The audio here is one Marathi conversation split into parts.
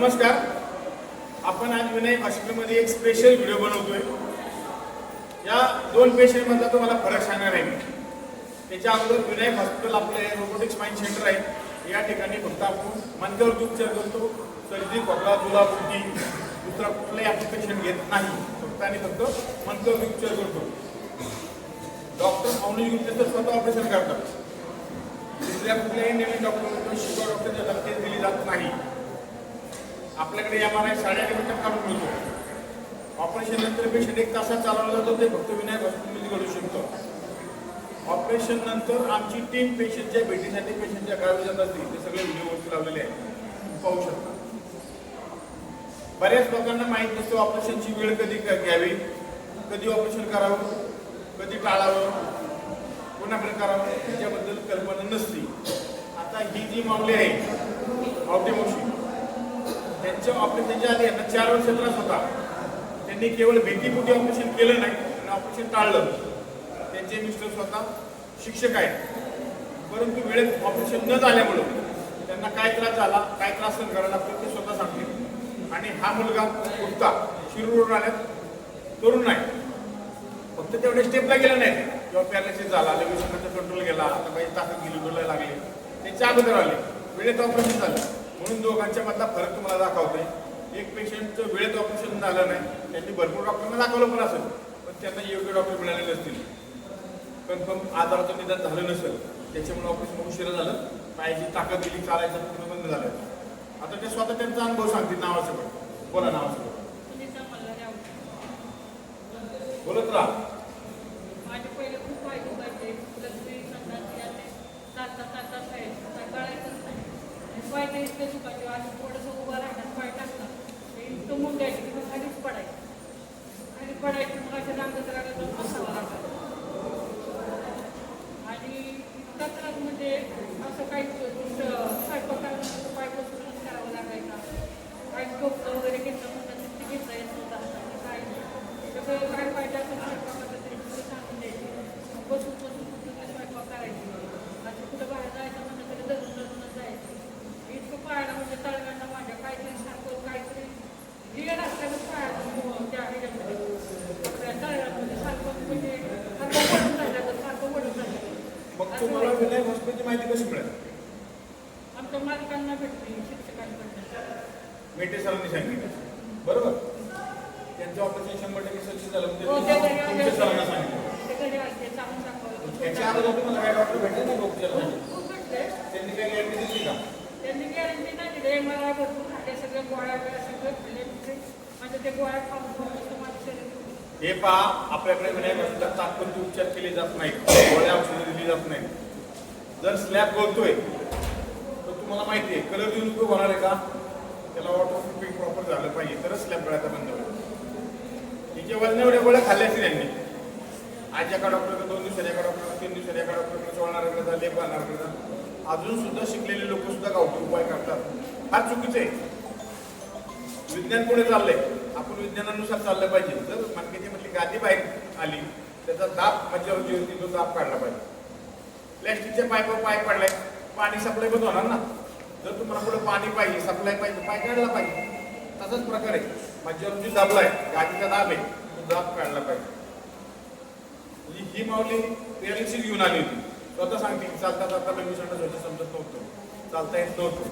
नमस्कार. आपण आज विनायक हॉस्पिटलमध्ये एक स्पेशल व्हिडिओ बनवतोय. या दोन पेशंटमधला तुम्हाला फरक सांगणार आहे त्याच्या अगोदर विनायक हॉस्पिटल आपलं हे रोबोटिक्स माइन सेंटर आहे. या ठिकाणी फक्त आपण मनक्यावरती उपचार करतो. सर्दी खोकला जुलाबुद्धी दुसरा कुठलाही आपण पेशंट घेत नाही. फक्त आणि फक्त मनक्यावरती उपचार करतो. डॉक्टर मौनी गुप्ते तर स्वतः ऑपरेशन करतात. दुसऱ्या कुठल्याही नवीन डॉक्टर शिकवा डॉक्टरच्या लक्षात दिली जात नाही. आपल्याकडे एम आर आय साडेआठ मिनिटात काढून मिळतो ऑपरेशन नंतर पेशंट एक तासात चालवला जातो ते फक्त विनायक हॉस्पिटलमध्ये घडू शकतो. ऑपरेशन नंतर आमची टीम पेशंटच्या भेटीसाठी पेशंटच्या गावी जात असते ते सगळे व्हिडिओवरती लावलेले आहेत. पाहू शकता. बऱ्याच लोकांना माहीत नसतं ऑपरेशनची वेळ कधी घ्यावी कधी ऑपरेशन करावं कधी टाळावं कोणाकडे करावं त्याच्याबद्दल कल्पना नसते. आता ही जी मामले आहे आवटे मावशी त्यांच्या ऑपरेशनच्या आधी यांना चार वर्ष त्रास होता. त्यांनी केवळ भीतीपोटी ऑपरेशन केलं नाही आणि ऑपरेशन टाळलं. त्यांचे मिस्टर स्वतः शिक्षक आहेत. परंतु वेळेत ऑपरेशन न झाल्यामुळं त्यांना काय त्रास झाला काय त्रास सहन करावा लागतो ते स्वतः सांगतील. आणि हा मुलगा उठता शिरूर आल्यात. तरुण नाही. फक्त तेवढ्या स्टेपला गेला नाही. किंवा पॅरालिसिस झाला लगेच कंट्रोल गेला आता काही ताकद गेली बोलायला लागले. त्याच्या अगोदर आले. वेळेत ऑपरेशन झालं. म्हणून दोघांच्या मधला फरक तुम्हाला दाखवतोय. एक पेशंटचं वेळेत ऑपरेशन झालं नाही त्यांनी भरपूर डॉक्टरांना दाखवलं पण असेल. पण त्यांना योग्य डॉक्टर मिळाले नसतील कन्फर्म आजाराचं निदान झालं नसेल त्याच्यामुळे ऑपरेशन उशिरा झालं. पायाची ताकद गेली चालायचं पूर्ण बंद झालं. आता ते स्वतः त्यांचा अनुभव सांगतील नावाचं पण बोला नावाचं बोलत राहा. माझे पहिले खूप चालता चालता काय कळायचंच नाही आणि पाय आणि थोडंसं उभं राहणार पाय टाकणार ते इतकं मुंडायचे की मग खालीच पडायचं. खाली पडायचं मग अशा रांगत रांगत जाऊन बसावं लागतं. आणि इतका त्रास म्हणजे असं काही तुमचं स्वयंपाक बसूनच करावं लागायचा काही टोपलं वगैरे घेतलं म्हणलं तर ते घेता येत नव्हतं काय सगळं काय पाहिजे असं स्वयंपाकाचं तरी तिथे सांगून द्यायचे मग बसून बसून कुठं ते स्वयंपाक करायचे आता कुठं बाहेर जायचं म्हणलं तरी धरून धरूनच जायचं इतकं पाहायला म्हणजे तळगांना माझ्या काहीतरी सारखं काहीतरी रिअल असल्यानं पाहायला त्या ह्याच्यामध्ये त्या तळगांमध्ये सारखं म्हणजे सारखं पडून राहिलं सारखं पडून राहिलं मग तुम्हाला विनायक हॉस्पिटलची माहिती कशी मिळाली आमच्या मालकांना भेटली शिक्षकांकडनं मेटे सरांनी सांगितलं बरोबर? त्यांचं ऑपरेशन शंभर टक्के सक्सेस झालं म्हणजे हो, सरांना सांगितलं. त्याच्या अगोदर तुम्हाला काय डॉक्टर भेटले नाही खूप भेटले. त्यांनी काही गॅरंटी दिली का? त्यांनी गॅरंटी नाही दिली. मला भरपूर खाल्ले सगळे गोळ्या बिळ्या सगळे खाल्ले म्हणजे माझं ते गोळ्या खाऊन. हे पहा आपल्याकडे हॉस्पिटल तात्पुरते उपचार केले जात नाहीत. गोळ्या औषधं दिली जात नाहीत. जर स्लॅब बोलतोय तुम्हाला माहिती आहे कलर देऊन उपयोग होणार आहे का? त्याला वॉटरप्रूफिंग प्रॉपर झालं पाहिजे तरच स्लॅब गळायचा बंद होईल. तिचे वजन एवढ्या गोळ्या खाल्ल्या असतील त्यांनी आज एका डॉक्टरकडे दोन दिवसात एका डॉक्टर तीन दिवसात एका डॉक्टरकडे चोळणाऱ्याकडे जा लेप घालणाऱ्याकडे जा. अजून सुद्धा शिकलेले लोक सुद्धा गावठी उपाय करतात फार चुकीचं आहे. विज्ञान पुढे चाललंय. आपण विज्ञानानुसार चाललं पाहिजे. जर मनकेची म्हटली गादी बाहेर आली त्याचा दाब मज्जावरती होती तो दाब काढला पाहिजे. प्लॅस्टिकच्या पायपावर पाय पडलाय. पाणी सप्लाय बंद होणार ना. जर तुम्हाला पुढे पाणी पाहिजे सप्लाय पाहिजे पाय काढला पाहिजे. तसाच प्रकार आहे. मज्जावरती दाबलाय गादीचा दाब आहे तो दाब काढला पाहिजे. म्हणजे ही माऊली पॅरेलिसिस घेऊन आली होती. स्वतः सांगते चालता चालता लग्न संडास व्हायचं समजत नव्हतं. चालता येत नव्हतं.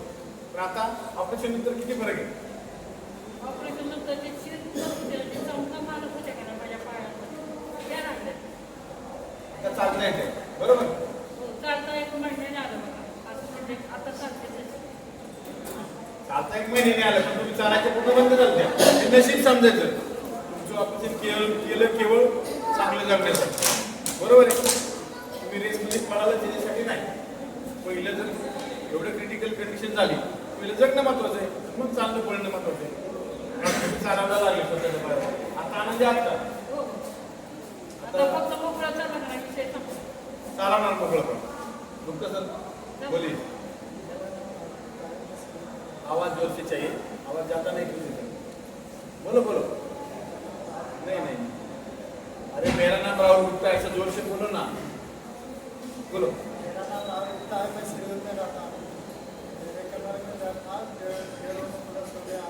पण आता ऑपरेशन नंतर किती फरक आहे? ऑपरेशन नंतर ते शिर होते ते चौथा मारत होते का ना माझ्या पायामध्ये त्या लागल्या आता चालता येते बरोबर हो चालता एक महिन्याने आलं बघा असं म्हणजे आता चालते तसं. एक महिन्याने आलं पण तुम्ही चालायचं पूर्ण बंद झालं ते नशीब समजायचं. तुमचं ऑपरेशन केलं केलं केवळ चांगलं जगण्यासाठी बरोबर आहे. तुम्ही रेसमध्ये पळाला त्याच्यासाठी नाही. पहिलं जर एवढं क्रिटिकल कंडिशन झाली पहिलं जगणं महत्वाचं आहे. मग चालणं पळणं महत्वाचं आहे. चालायला लागले स्वतःच्या पायावर. आता आनंदी हो. आता चालवणार मोकळं पण. तुमचं सर बोलिए आवाज जोर से चाहिए। आवाज जाता नहीं किसी से। बोलो बोलो। नहीं नहीं। अरे मेरा नाम राहुल गुप्ता ऐसा जोर से बोलो ना। बोलो मेरा नाम राहुल गुप्ता है मैं सिरदर्द में रहता हूँ मेरे कमर में दर्द था डेढ़ डेढ़ वर्ष प्लस हो गया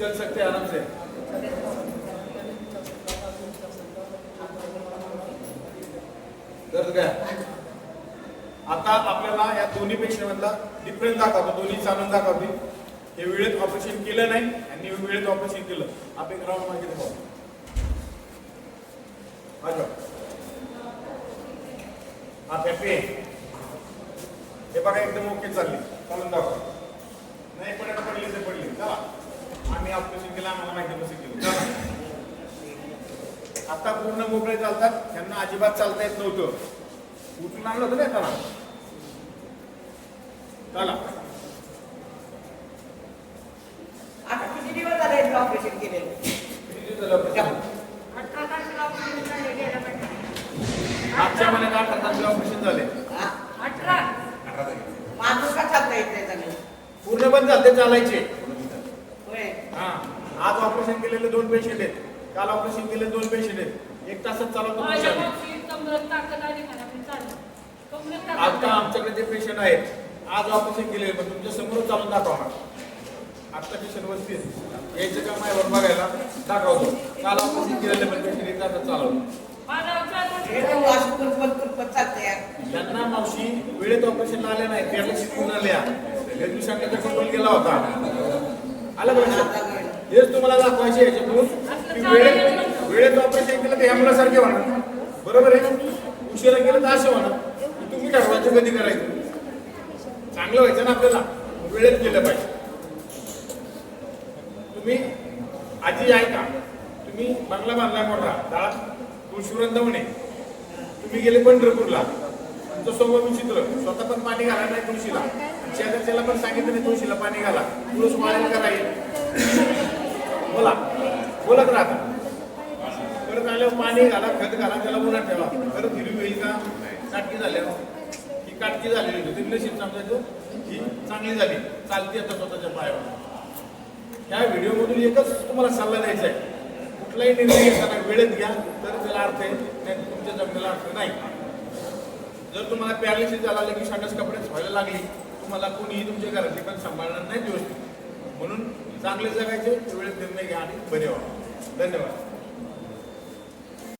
चल सकते आराम से। दर्द काय? आता आपल्याला या दोन्ही पेशंटमधला डिफरन्स दाखवतो दोन्ही चालून दाखवते. हे वेळेत ऑपरेशन केलं नाही आणि वेळेत ऑपरेशन केलं. आपण ग्राउंड मागे दाखव अच्छा हा हॅपी हे बघा एकदम ओके चालली. चालून दाखवा. नाही पडत पडली तर पडली. चला. आम्ही ऑपरेशन केलं आम्हाला माहिती कसं केलं चला. आता पूर्ण मोकळे चालतात. त्यांना अजिबात चालता येत नव्हतं. उचलून आणलं होतं ना त्याला चला. आता किती दिवस झाले ऑपरेशन केलेलं? किती दिवस झाले? अठरा मागच्या महिन्यात आठ तारखेला ऑपरेशन झाले. हा? अठरा. माझं का चालता येत नाही पूर्ण बंद झाले चालायचे. हा. आज ऑपरेशन केलेले दोन पेशंट आहेत. काल ऑपरेशन केलेले दोन पेशंट आहेत. एक तासात चालवतो आता. आमच्याकडे जे पेशंट आहेत आज ऑपरेशन केलेले पण तुमच्यासमोर चालून दाखवा आता पेशंट बसतील यायचं का माझ्यावर बघायला. दाखवतो काल ऑपरेशन केलेले पण पेशंट एक तासात चालवलं. माझा चालू हे तर वास कुरपत कुरपत चालतं यार यांना मावशी वेळेत ऑपरेशनला आल्या नाही त्याला शिकून आल्या. रेल्वे शाखेचा कंट्रोल केला होता. आलं का लक्षात? हेच तुम्हाला दाखवायचे याच्यातून. वेळेत वेळेत ऑपरेशन केलं तर ह्या सारखे होणार. बरोबर आहे? उशिरा केलं तर असं होणार. तुम्ही ठरवायचं कधी करायचं. चांगलं व्हायचं ना आपल्याला. वेळेत केलं पाहिजे. तुम्ही आजी ऐका. तुम्ही बंगला बांधला मोठा. दाळा तुळशीवरंत म्हणे. तुम्ही गेले पंढरपूरला. तुमचं सोबत विचित्र स्वतः पण पाणी घाला नाही तुळशीला. शेजारच्याला पण सांगितलं नाही तुळशीला पाणी घाला. तुळस वाळेल करायला बोला. बोलत राहता परत आल्यावर पाणी घाला खत घाला त्याला उन्हात ठेवा. परत हिरवी होईल का? काटकी झाल्यावर हो. ही. काटकी झालेली होती. ती नशीब समजायचं ही चांगली झाली. चालती आता स्वतःच्या पायावर. ह्या व्हिडिओमधून एकच तुम्हाला सल्ला द्यायचा आहे. कुठलाही निर्णय घेताना वेळेत घ्या. तर त्याला अर्थ आहे. नाही तुमच्या जमिनीला अर्थ नाही. जर तुम्हाला पॅरालिसिस झाला की शाटाच कपडेच व्हायला लागली तुम्हाला कोणीही तुमच्या घरातली पण सांभाळणार नाही व्यवस्थित. म्हणून चांगले जगायचे वेळेत निर्णय घ्या आणि बरे व्हा. धन्यवाद.